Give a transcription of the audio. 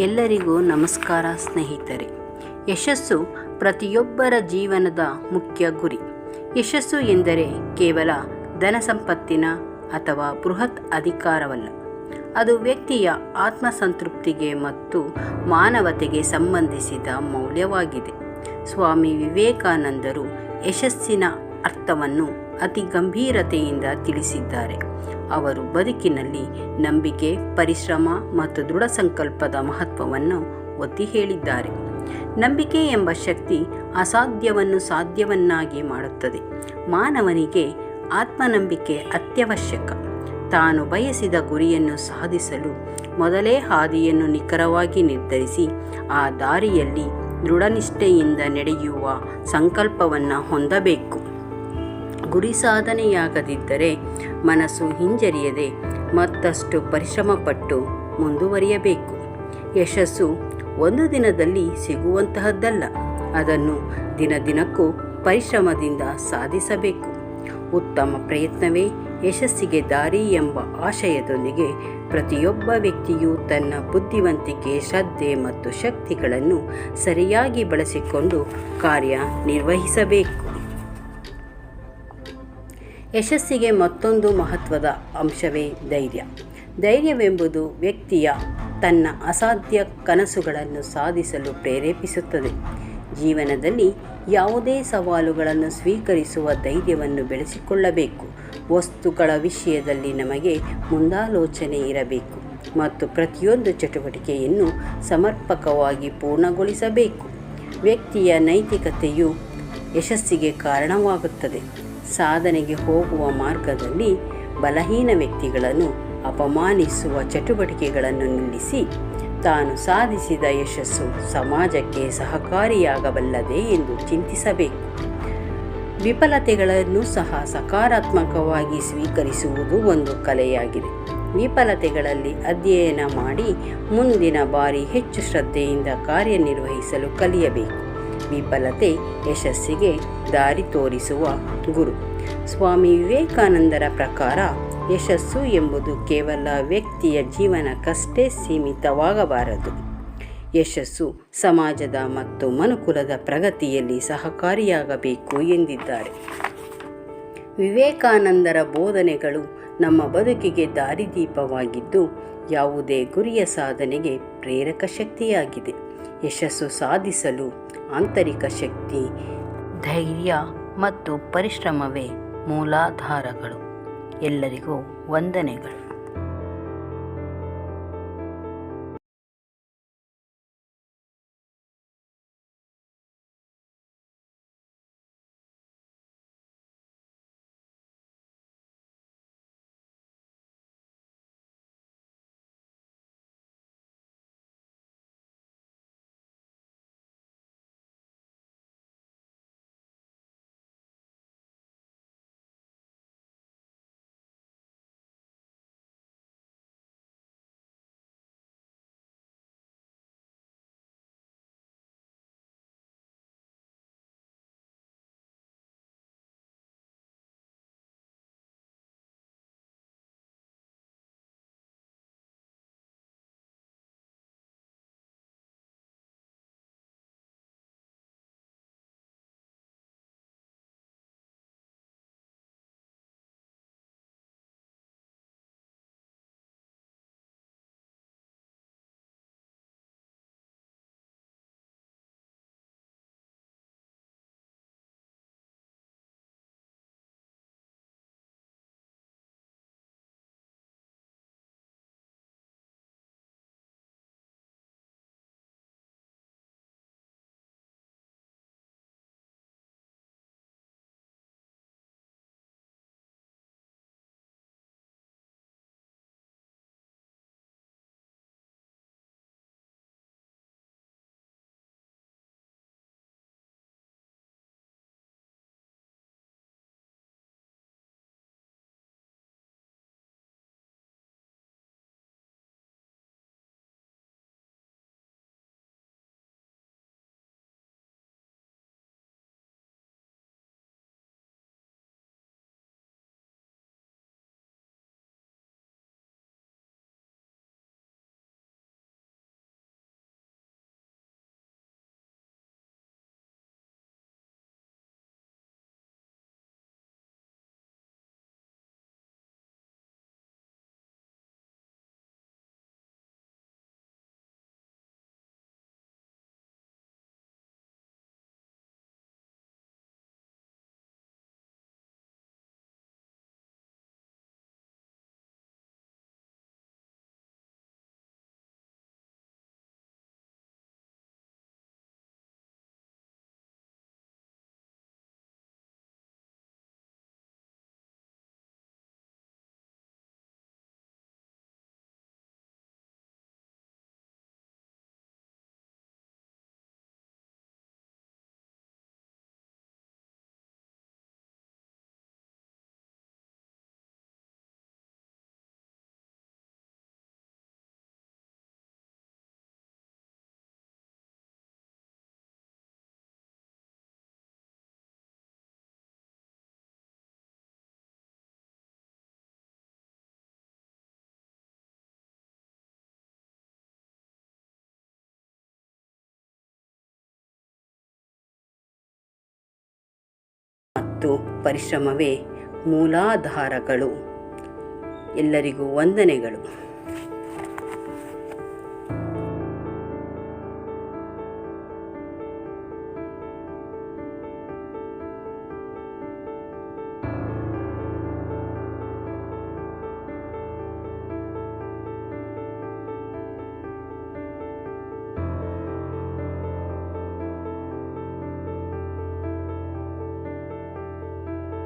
ಎಲ್ಲರಿಗೂ ನಮಸ್ಕಾರ ಸ್ನೇಹಿತರೆ. ಯಶಸ್ಸು ಪ್ರತಿಯೊಬ್ಬರ ಜೀವನದ ಮುಖ್ಯ ಗುರಿ. ಯಶಸ್ಸು ಎಂದರೆ ಕೇವಲ ಧನ ಸಂಪತ್ತಿನ ಅಥವಾ ಬೃಹತ್ ಅಧಿಕಾರವಲ್ಲ. ಅದು ವ್ಯಕ್ತಿಯ ಆತ್ಮಸಂತೃಪ್ತಿಗೆ ಮತ್ತು ಮಾನವತೆಗೆ ಸಂಬಂಧಿಸಿದ ಮೌಲ್ಯವಾಗಿದೆ. ಸ್ವಾಮಿ ವಿವೇಕಾನಂದರು ಯಶಸ್ಸಿನ ಅರ್ಥವನ್ನು ಅತಿ ಗಂಭೀರತೆಯಿಂದ ತಿಳಿಸಿದ್ದಾರೆ. ಅವರು ಬದುಕಿನಲ್ಲಿ ನಂಬಿಕೆ, ಪರಿಶ್ರಮ ಮತ್ತು ದೃಢ ಸಂಕಲ್ಪದ ಮಹತ್ವವನ್ನು ಒತ್ತಿ ಹೇಳಿದ್ದಾರೆ. ನಂಬಿಕೆ ಎಂಬ ಶಕ್ತಿ ಅಸಾಧ್ಯವನ್ನು ಸಾಧ್ಯವನ್ನಾಗಿ ಮಾಡುತ್ತದೆ. ಮಾನವನಿಗೆ ಆತ್ಮನಂಬಿಕೆ ಅತ್ಯವಶ್ಯಕ. ತಾನು ಬಯಸಿದ ಗುರಿಯನ್ನು ಸಾಧಿಸಲು ಮೊದಲೇ ಹಾದಿಯನ್ನು ನಿಖರವಾಗಿ ನಿರ್ಧರಿಸಿ, ಆ ದಾರಿಯಲ್ಲಿ ದೃಢನಿಷ್ಠೆಯಿಂದ ನಡೆಯುವ ಸಂಕಲ್ಪವನ್ನು ಹೊಂದಬೇಕು. ಗುರಿ ಸಾಧನೆಯಾಗದಿದ್ದರೆ ಮನಸ್ಸು ಹಿಂಜರಿಯದೆ ಮತ್ತಷ್ಟು ಪರಿಶ್ರಮಪಟ್ಟು ಮುಂದುವರಿಯಬೇಕು. ಯಶಸ್ಸು ಒಂದು ದಿನದಲ್ಲಿ ಸಿಗುವಂತಹದ್ದಲ್ಲ. ಅದನ್ನು ದಿನ ದಿನಕ್ಕೂ ಪರಿಶ್ರಮದಿಂದ ಸಾಧಿಸಬೇಕು. ಉತ್ತಮ ಪ್ರಯತ್ನವೇ ಯಶಸ್ಸಿಗೆ ದಾರಿ ಎಂಬ ಆಶಯದೊಂದಿಗೆ ಪ್ರತಿಯೊಬ್ಬ ವ್ಯಕ್ತಿಯು ತನ್ನ ಬುದ್ಧಿವಂತಿಕೆ, ಶ್ರದ್ಧೆ ಮತ್ತು ಶಕ್ತಿಗಳನ್ನು ಸರಿಯಾಗಿ ಬಳಸಿಕೊಂಡು ಕಾರ್ಯ ನಿರ್ವಹಿಸಬೇಕು. ಯಶಸ್ಸಿಗೆ ಮತ್ತೊಂದು ಮಹತ್ವದ ಅಂಶವೇ ಧೈರ್ಯ. ಧೈರ್ಯವೆಂಬುದು ವ್ಯಕ್ತಿಯ ತನ್ನ ಅಸಾಧ್ಯ ಕನಸುಗಳನ್ನು ಸಾಧಿಸಲು ಪ್ರೇರೇಪಿಸುತ್ತದೆ. ಜೀವನದಲ್ಲಿ ಯಾವುದೇ ಸವಾಲುಗಳನ್ನು ಸ್ವೀಕರಿಸುವ ಧೈರ್ಯವನ್ನು ಬೆಳೆಸಿಕೊಳ್ಳಬೇಕು. ವಸ್ತುಗಳ ವಿಷಯದಲ್ಲಿ ನಮಗೆ ಮುಂದಾಲೋಚನೆ ಇರಬೇಕು ಮತ್ತು ಪ್ರತಿಯೊಂದು ಚಟುವಟಿಕೆಯನ್ನು ಸಮರ್ಪಕವಾಗಿ ಪೂರ್ಣಗೊಳಿಸಬೇಕು. ವ್ಯಕ್ತಿಯ ನೈತಿಕತೆಯು ಯಶಸ್ಸಿಗೆ ಕಾರಣವಾಗುತ್ತದೆ. ಸಾಧನೆಗೆ ಹೋಗುವ ಮಾರ್ಗದಲ್ಲಿ ಬಲಹೀನ ವ್ಯಕ್ತಿಗಳನ್ನು ಅಪಮಾನಿಸುವ ಚಟುವಟಿಕೆಗಳನ್ನು ನಿಲ್ಲಿಸಿ ತಾನು ಸಾಧಿಸಿದ ಯಶಸ್ಸು ಸಮಾಜಕ್ಕೆ ಸಹಕಾರಿಯಾಗಬಲ್ಲದೆ ಎಂದು ಚಿಂತಿಸಬೇಕು. ವಿಫಲತೆಗಳನ್ನು ಸಹ ಸಕಾರಾತ್ಮಕವಾಗಿ ಸ್ವೀಕರಿಸುವುದು ಒಂದು ಕಲೆಯಾಗಿದೆ. ವಿಫಲತೆಗಳಲ್ಲಿ ಅಧ್ಯಯನ ಮಾಡಿ ಮುಂದಿನ ಬಾರಿ ಹೆಚ್ಚು ಶ್ರದ್ಧೆಯಿಂದ ಕಾರ್ಯನಿರ್ವಹಿಸಲು ಕಲಿಯಬೇಕು. ವಿಫಲತೆ ಯಶಸ್ಸಿಗೆ ದಾರಿ ತೋರಿಸುವ ಗುರು. ಸ್ವಾಮಿ ವಿವೇಕಾನಂದರ ಪ್ರಕಾರ ಯಶಸ್ಸು ಎಂಬುದು ಕೇವಲ ವ್ಯಕ್ತಿಯ ಜೀವನಕ್ಕಷ್ಟೇ ಸೀಮಿತವಾಗಬಾರದು. ಯಶಸ್ಸು ಸಮಾಜದ ಮತ್ತು ಮನುಕುಲದ ಪ್ರಗತಿಯಲ್ಲಿ ಸಹಕಾರಿಯಾಗಬೇಕು ಎಂದಿದ್ದಾರೆ. ವಿವೇಕಾನಂದರ ಬೋಧನೆಗಳು ನಮ್ಮ ಬದುಕಿಗೆ ದಾರಿದೀಪವಾಗಿದ್ದು, ಯಾವುದೇ ಗುರಿಯ ಸಾಧನೆಗೆ ಪ್ರೇರಕ ಶಕ್ತಿಯಾಗಿದೆ. ಯಶಸ್ಸು ಸಾಧಿಸಲು ಆಂತರಿಕ ಶಕ್ತಿ ಧೈರ್ಯ ಮತ್ತು ಪರಿಶ್ರಮವೇ ಮೂಲಾಧಾರಗಳು. ಎಲ್ಲರಿಗೂ ವಂದನೆಗಳು. ಮತ್ತು ಪರಿಶ್ರಮವೇ ಮೂಲಾಧಾರಗಳು. ಎಲ್ಲರಿಗೂ ವಂದನೆಗಳು.